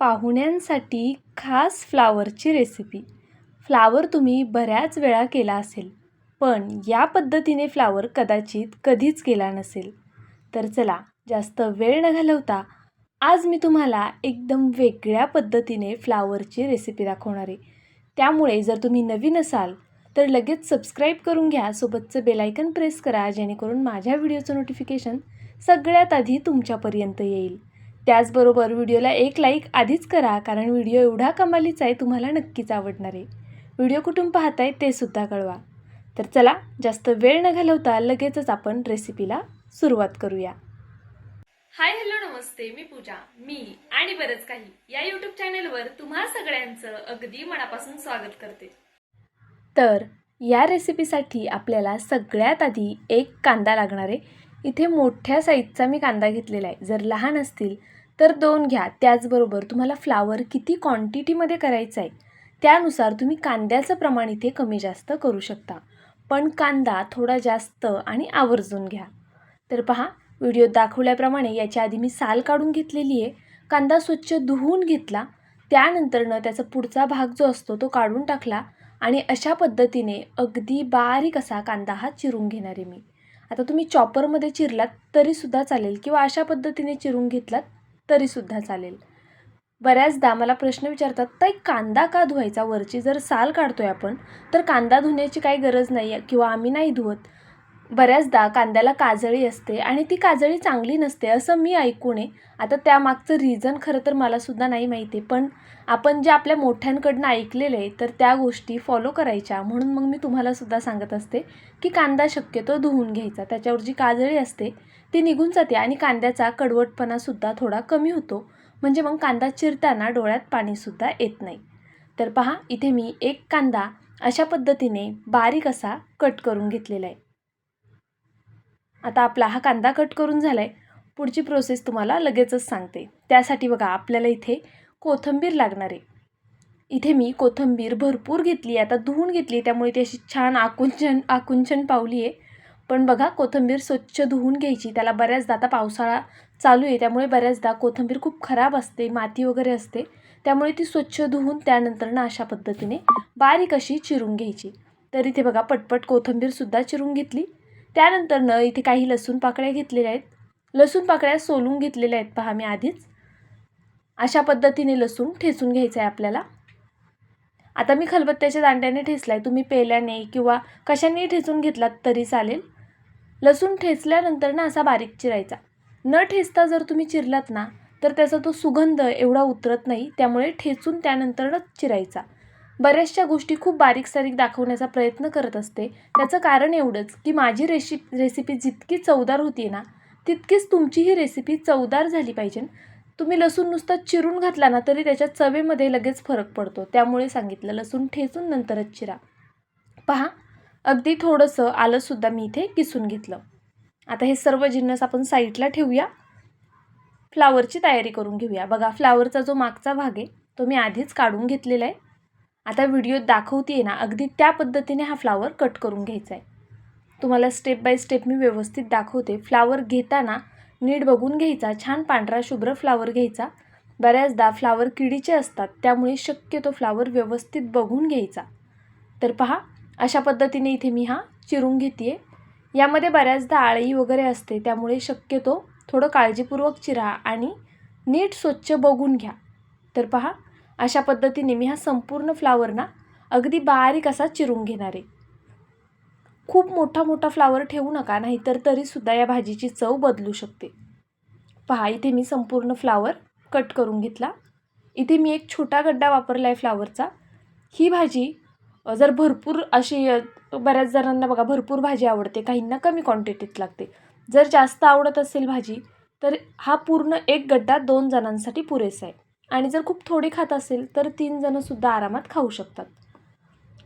पाहुण्यांसाठी खास फ्लावरची recipe. Flower तुम्ही बऱ्याच वेळा केला असेल पण या पद्धतीने फ्लावर कदाचित कधीच केला नसेल. तर चला जास्त वेळ न घालवता आज मी तुम्हाला एकदम वेगळ्या पद्धतीने फ्लावरची रेसिपी दाखवणार आहे. त्यामुळे जर तुम्ही नवीन असाल तर लगेच सबस्क्राईब करून घ्या सोबतचं बेलायकन प्रेस करा जेणेकरून माझ्या व्हिडिओचं नोटिफिकेशन सगळ्यात आधी तुमच्यापर्यंत येईल. त्याचबरोबर व्हिडिओला एक लाईक आधीच करा कारण व्हिडिओ एवढा कमालीचा आहे तुम्हाला नक्कीच आवडणार आहे. व्हिडिओ कुठून पाहताय ते सुद्धा कळवा. तर चला जास्त वेळ न घालवता लगेचच आपण रेसिपीला सुरुवात करूया. हाय हॅलो नमस्ते मी पूजा मी आणि बरंच काही या यूट्यूब चॅनेलवर तुम्हा सगळ्यांचं अगदी मनापासून स्वागत करते. तर या रेसिपीसाठी आपल्याला सगळ्यात आधी एक कांदा लागणार आहे. इथे मोठ्या साईजचा मी कांदा घेतलेला आहे. जर लहान असतील तर दोन घ्या. त्याचबरोबर तुम्हाला फ्लावर किती क्वांटिटीमध्ये करायचा आहे त्यानुसार तुम्ही कांद्याचं प्रमाण इथे कमी जास्त करू शकता. पण कांदा थोडा जास्त आणि आवर्जून घ्या. तर पहा व्हिडिओत दाखवल्याप्रमाणे याच्या आधी मी साल काढून घेतलेली आहे. कांदा स्वच्छ धुवून घेतला. त्यानंतरनं त्याचा पुढचा भाग जो असतो तो काढून टाकला आणि अशा पद्धतीने अगदी बारीक असा कांदा हा चिरून घेणार आहे मी. आता तुम्ही चॉपरमध्ये चिरलात तरीसुद्धा चालेल. किंवा अशा पद्धतीने चिरून घेतलात तरीसुद्धा चालेल. बऱ्याचदा मला प्रश्न विचारतात ताई कांदा का धुवायचा? वरची जर साल काढतोय आपण तर कांदा धुण्याची काही गरज नाही आहे किंवा आम्ही नाही धुवत. बऱ्याचदा कांद्याला काजळी असते आणि ती काजळी चांगली नसते असं मी ऐकून आहे. आता त्यामागचं रिझन खरं तर मलासुद्धा नाही माहिती आहे. पण आपण जे आपल्या मोठ्यांकडनं ऐकलेलं आहे तर त्या गोष्टी फॉलो करायच्या. म्हणून मग मी तुम्हालासुद्धा सांगत असते की कांदा शक्यतो धुवून घ्यायचा. त्याच्यावर जी काजळी असते ती निघून जाते आणि कांद्याचा कडवटपणासुद्धा थोडा कमी होतो. म्हणजे मग कांदा चिरताना डोळ्यात पाणीसुद्धा येत नाही. तर पहा इथे मी एक कांदा अशा पद्धतीने बारीक असा कट करून घेतलेला आहे. आता आपला हा कांदा कट करून झाला आहे पुढची प्रोसेस तुम्हाला लगेचच सांगते. त्यासाठी बघा आपल्याला इथे कोथिंबीर लागणार आहे. इथे मी कोथिंबीर भरपूर घेतली आता धुवून घेतली त्यामुळे ती अशी छान आकुंचन आकुंचन पावली आहे. पण बघा कोथिंबीर स्वच्छ धुवून घ्यायची. त्याला बऱ्याचदा आता पावसाळा चालू आहे. त्यामुळे बऱ्याचदा कोथिंबीर खूप खराब असते माती वगैरे असते. त्यामुळे ती स्वच्छ धुवून त्यानंतर ना अशा पद्धतीने बारीक अशी चिरून घ्यायची. तर इथे बघा पटपट कोथिंबीरसुद्धा चिरून घेतली. त्यानंतरनं इथे काही लसूण पाकळ्या घेतलेल्या आहेत. लसूण पाकळ्या सोलून घेतलेल्या आहेत पहा मी आधीच. अशा पद्धतीने लसूण ठेचून घ्यायचं आहे आपल्याला. आता मी खलबत्त्याच्या दांड्याने ठेचला आहे तुम्ही पेल्याने किंवा कशाने ठेचून घेतलात तरी चालेल. लसूण ठेचल्यानंतर ना असा बारीक चिरायचा. न ठेचता जर तुम्ही चिरलात ना तर त्याचा तो सुगंध एवढा उतरत नाही. त्यामुळे ठेचून त्यानंतरच चिरायचा. बऱ्याचशा गोष्टी खूप बारीक सारीक दाखवण्याचा प्रयत्न करत असते. त्याचं कारण एवढंच की माझी रेशि रेसिपी जितकी चवदार होती ना तितकीच तुमची ही रेसिपी चवदार झाली पाहिजे. तुम्ही लसूण नुसतं चिरून घातला ना तरी त्याच्या चवेमध्ये लगेच फरक पडतो. त्यामुळे सांगितलं लसूण ठेचून नंतरच चिरा. पहा अगदी थोडंसं आलंसुद्धा मी इथे किसून घेतलं. आता हे सर्व जिन्नस आपण साईडला ठेवूया. फ्लावरची तयारी करून घेऊया. बघा फ्लावरचा जो मागचा भाग आहे तो मी आधीच काढून घेतलेला आहे. आता व्हिडिओत दाखवते ना अगदी त्या पद्धतीने हा फ्लावर कट करून घ्यायचा आहे तुम्हाला स्टेप बाय स्टेप मी व्यवस्थित दाखवते. फ्लावर घेताना नीट बघून घ्यायचा छान पांढरा शुभ्र फ्लावर घ्यायचा. बऱ्याचदा फ्लावर किडीचे असतात त्यामुळे शक्यतो फ्लावर व्यवस्थित बघून घ्यायचा. तर पहा अशा पद्धतीने इथे मी हा चिरून घेते यामध्ये बऱ्याचदा आळी वगैरे असते त्यामुळे शक्यतो थोडं काळजीपूर्वक चिरा आणि नीट स्वच्छ बघून घ्या. तर पहा अशा पद्धतीने मी हा संपूर्ण फ्लावर ना अगदी बारीक असा चिरून घेणार. आहे खूप मोठा मोठा फ्लावर ठेवू नका नाहीतर तरीसुद्धा या भाजीची चव बदलू शकते. पहा इथे मी संपूर्ण फ्लावर कट करून घेतला. इथे मी एक छोटा गड्डा वापरला आहे फ्लावरचा ही भाजी जर भरपूर अशी बऱ्याच जणांना बघा भरपूर भाजी आवडते काहींना कमी क्वांटिटीत लागते. जर जास्त आवडत असेल भाजी तर हा पूर्ण एक गड्डा दोन जणांसाठी पुरेसा आहे. आणि जर खूप थोडे खात असेल तर तीन जणंसुद्धा आरामात खाऊ शकतात.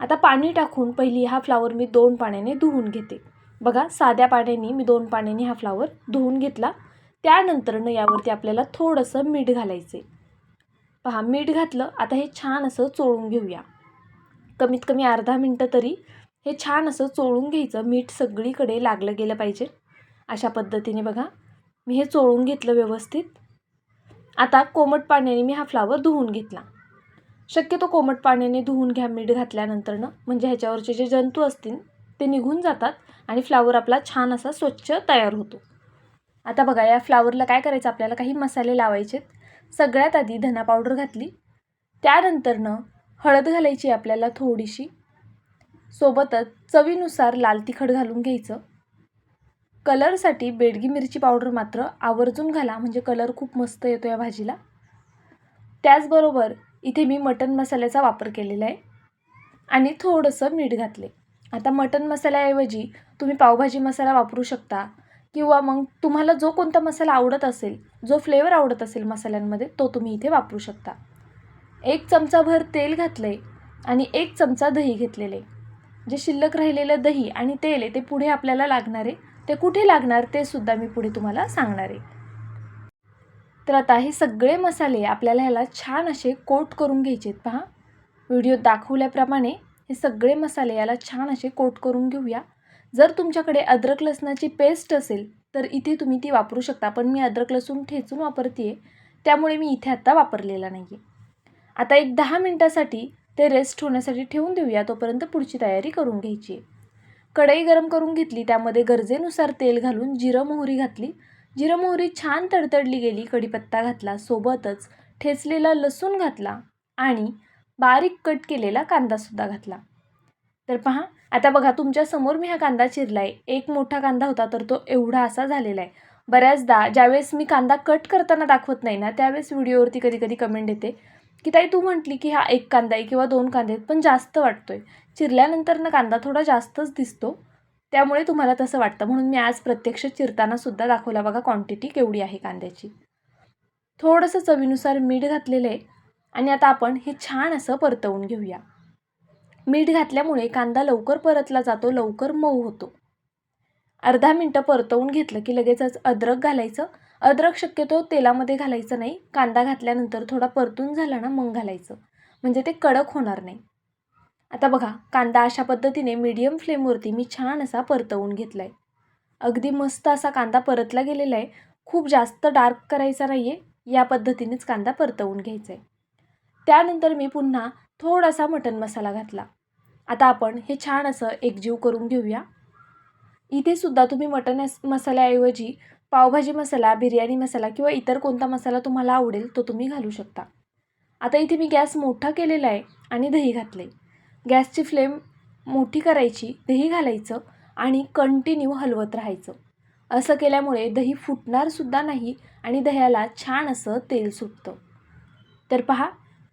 आता पाणी टाकून पहिली हा फ्लावर मी दोन पाण्याने धुवून घेते. बघा साध्या पाण्याने मी दोन पाण्याने हा फ्लावर धुवून घेतला. त्यानंतरनं यावरती आपल्याला थोडंसं मीठ घालायचं पहा मीठ घातलं आता हे छान असं चोळून घेऊया. कमीत कमी अर्धा मिनटं तरी हे छान असं चोळून घ्यायचं. मीठ सगळीकडे लागलं गेलं पाहिजे. अशा पद्धतीने बघा. मी हे चोळून घेतलं व्यवस्थित. आता कोमट पाण्याने मी हा फ्लावर धुवून घेतला. शक्यतो कोमट पाण्याने धुवून घ्या मीठ घातल्यानंतरनं. म्हणजे ह्याच्यावरचे जे जंतू असतील ते निघून जातात आणि फ्लावर आपला छान असा स्वच्छ तयार होतो. आता बघा या फ्लावरला काय करायचं? आपल्याला काही मसाले लावायचे सगळ्यात आधी धना पावडर घातली. त्यानंतरनं हळद घालायची आपल्याला थोडीशी. सोबतच चवीनुसार लाल तिखट घालून घ्यायचं. कलरसाठी बेडगी मिरची पावडर मात्र आवर्जून घाला म्हणजे कलर खूप मस्त येतो या भाजीला. त्याचबरोबर इथे मी मटन मसाल्याचा वापर केलेला आहे आणि थोडंसं मीठ घातले आता मटन मसाल्याऐवजी तुम्ही पावभाजी मसाला वापरू शकता किंवा मग तुम्हाला जो कोणता मसाला आवडत असेल जो फ्लेवर आवडत असेल मसाल्यांमध्ये तो तुम्ही इथे वापरू शकता. एक चमचाभर तेल घातलं आहे आणि एक चमचा दही घेतलेले जे शिल्लक राहिलेलं दही आणि तेल आहे ते पुढे आपल्याला लागणार आहे. ते कुठे लागणार ते सुद्धा मी पुढे तुम्हाला सांगणार आहे. तर आता हे सगळे मसाले आपल्याला ह्याला छान असे कोट करून घ्यायचे आहेत पहा. व्हिडिओ दाखवल्याप्रमाणे हे सगळे मसाले याला छान असे कोट करून घेऊया. जर तुमच्याकडे अद्रक लसणाची पेस्ट असेल तर इथे तुम्ही ती वापरू शकता पण मी अद्रक लसूण ठेचून वापरते आहे त्यामुळे मी इथे आत्ता वापरलेला नाही आहे आता एक दहा मिनटासाठी ते रेस्ट होण्यासाठी ठेवून देऊया तोपर्यंत पुढची तयारी करून घ्यायची आहे. कढई गरम करून घेतली. त्यामध्ये गरजेनुसार तेल घालून जिरं मोहरी घातली. जिरं मोहरी छान तडतडली गेली. कढीपत्ता घातला. सोबतच ठेचलेला लसूण घातला आणि बारीक कट केलेला कांदासुद्धा घातला. तर पहा आता बघा तुमच्यासमोर मी हा कांदा चिरला आहे एक मोठा कांदा होता तर तो एवढा असा झालेला आहे. बऱ्याचदा ज्यावेळेस मी कांदा कट करताना दाखवत नाही ना त्यावेळेस व्हिडिओवरती कधी कधी कमेंट येते की ताई तू म्हटली की हा एक कांदा आहे किंवा दोन कांदे आहेत पण जास्त वाटतोय. चिरल्यानंतर ना कांदा थोडा जास्तच दिसतो. त्यामुळे तुम्हाला तसं वाटतं. म्हणून मी आज प्रत्यक्ष चिरतानासुद्धा दाखवला बघा क्वांटिटी केवढी आहे कांद्याची. थोडंसं चवीनुसार मीठ घातलेलं आहे. आणि आता आपण हे छान असं परतवून घेऊया. मीठ घातल्यामुळे कांदा लवकर परतला जातो लवकर मऊ होतो. अर्धा मिनटं परतवून घेतलं की लगेचच अद्रक घालायचं. अद्रक शक्यतो तेलामध्ये घालायचं नाही. कांदा घातल्यानंतर थोडा परतून झाला ना मग घालायचं. म्हणजे ते कडक होणार नाही. आता बघा कांदा अशा पद्धतीने मीडियम फ्लेमवरती मी छान असा परतवून घेतला आहे अगदी मस्त असा कांदा परतला गेलेला आहे. खूप जास्त डार्क करायचा नाही आहे या पद्धतीनेच कांदा परतवून घ्यायचा आहे त्यानंतर मी पुन्हा थोडासा मटन मसाला घातला. आता आपण हे छान असं एकजीव करून घेऊया. इथे सुद्धा तुम्ही मटन मसाल्याऐवजी पावभाजी मसाला बिर्याणी मसाला किंवा इतर कोणता मसाला तुम्हाला आवडेल तो तुम्ही घालू शकता. आता इथे मी गॅस मोठा केलेला आहे आणि दही घातले गॅसची फ्लेम मोठी करायची दही घालायचं आणि कंटिन्यू हलवत राहायचं. असं केल्यामुळे दही फुटणारसुद्धा नाही आणि दह्याला छान असं तेल सुटतं. तर पहा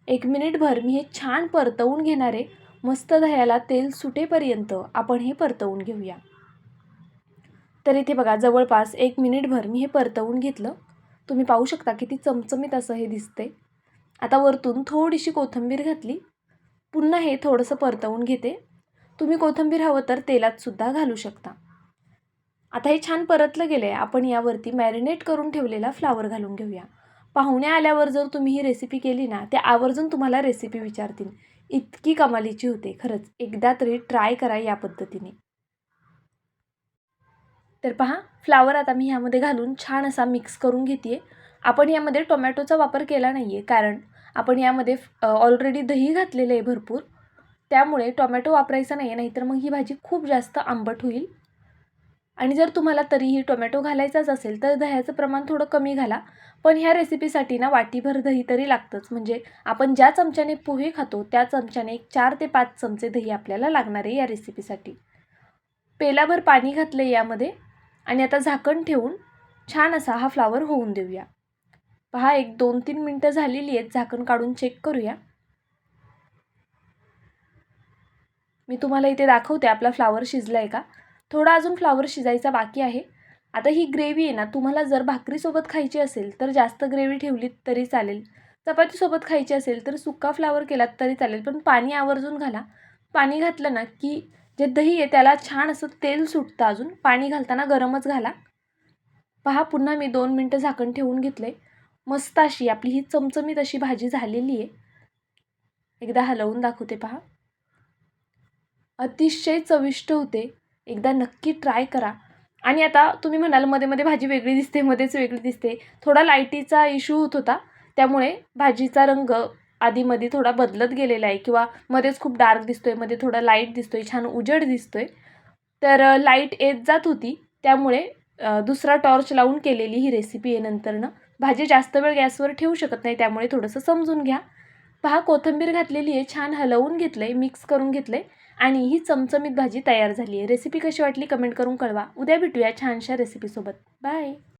एक मिनिटभर मी हे छान परतवून घेणार आहे. मस्त दह्याला तेल सुटेपर्यंत आपण हे परतवून घेऊया. तर इथे बघा जवळपास एक मिनिटभर मी हे परतवून घेतलं. तुम्ही पाहू शकता किती चमचमीत असं हे दिसते आता वरतून थोडीशी कोथिंबीर घातली. पुन्हा हे थोडंसं परतवून घेते. तुम्ही कोथिंबीर हवं तर तेलातसुद्धा घालू शकता. आता हे छान परतलं गेलं आहे आपण यावरती मॅरिनेट करून ठेवलेला फ्लावर घालून घेऊया. पाहुणे आल्यावर जर तुम्ही ही रेसिपी केली ना ते आवर्जून तुम्हाला रेसिपी विचारतील. इतकी कमालीची होते खरंच. एकदा तरी ट्राय करा या पद्धतीने. तर पहा फ्लावर आता मी ह्यामध्ये घालून छान असा मिक्स करून घेते आपण यामध्ये टोमॅटोचा वापर केला नाही आहे कारण आपण यामध्ये ऑलरेडी दही घातलेलं आहे भरपूर. त्यामुळे टोमॅटो वापरायचा नाही आहे नाहीतर मग ही भाजी खूप जास्त आंबट होईल. आणि जर तुम्हाला तरीही टोमॅटो घालायचाच असेल तर दह्याचं प्रमाण थोडं कमी घाला. पण ह्या रेसिपीसाठी ना वाटीभर दही तरी लागतंच. म्हणजे आपण ज्या चमच्याने पोहे खातो त्या चमच्याने एक चार ते पाच चमचे दही आपल्याला लागणार आहे या रेसिपीसाठी पेलाभर पाणी घातलं यामध्ये. आणि आता झाकण ठेवून छान असा हा फ्लावर होऊन देऊया. पहा एक दोन तीन मिनटं झालेली आहेत. झाकण काढून चेक करूया. मी तुम्हाला इथे दाखवते आपला फ्लावर शिजला आहे का? थोडा अजून फ्लावर शिजायचा बाकी आहे. आता ही ग्रेव्ही आहे ना तुम्हाला जर भाकरीसोबत खायची असेल तर जास्त ग्रेव्ही ठेवली तरी चालेल. चपातीसोबत खायची असेल तर सुक्का फ्लावर केलात तरी चालेल पण पाणी आवर्जून घाला. पाणी घातलं ना की जे दही आहे त्याला छान असं तेल सुटतं अजून. पाणी घालताना गरमच घाला. पहा पुन्हा मी दोन मिनटं झाकण ठेवून घेतलं आहे मस्त अशी आपली ही चमचमीत अशी भाजी झालेली आहे. एकदा हलवून दाखवते पहा. अतिशय चविष्ट होते. एकदा नक्की ट्राय करा. आणि आता तुम्ही म्हणाल मध्ये मध्ये भाजी वेगळी दिसते मध्येच वेगळी दिसते. थोडा लाईटीचा इश्यू होत होता. त्यामुळे भाजीचा रंग आधीमध्ये थोडा बदलत गेलेला आहे. किंवा मध्येच खूप डार्क दिसतो आहे मध्ये थोडा लाइट दिसतो आहे छान उजड दिसतो आहे तर लाइट येत जात होती. त्यामुळे दुसरा टॉर्च लावून केलेली ही रेसिपी आहे नंतरनं. भाजी जास्त वेळ गॅसवर ठेवू शकत नाही त्यामुळे थोडंसं समजून घ्या. पहा कोथिंबीर घातलेली आहे छान हलवून घेतलं आहे मिक्स करून घेतलं आहे आणि ही चमचमीत भाजी तयार झाली आहे. रेसिपी कशी वाटली कमेंट करून कळवा. उद्या भेटूया छानशा रेसिपीसोबत बाय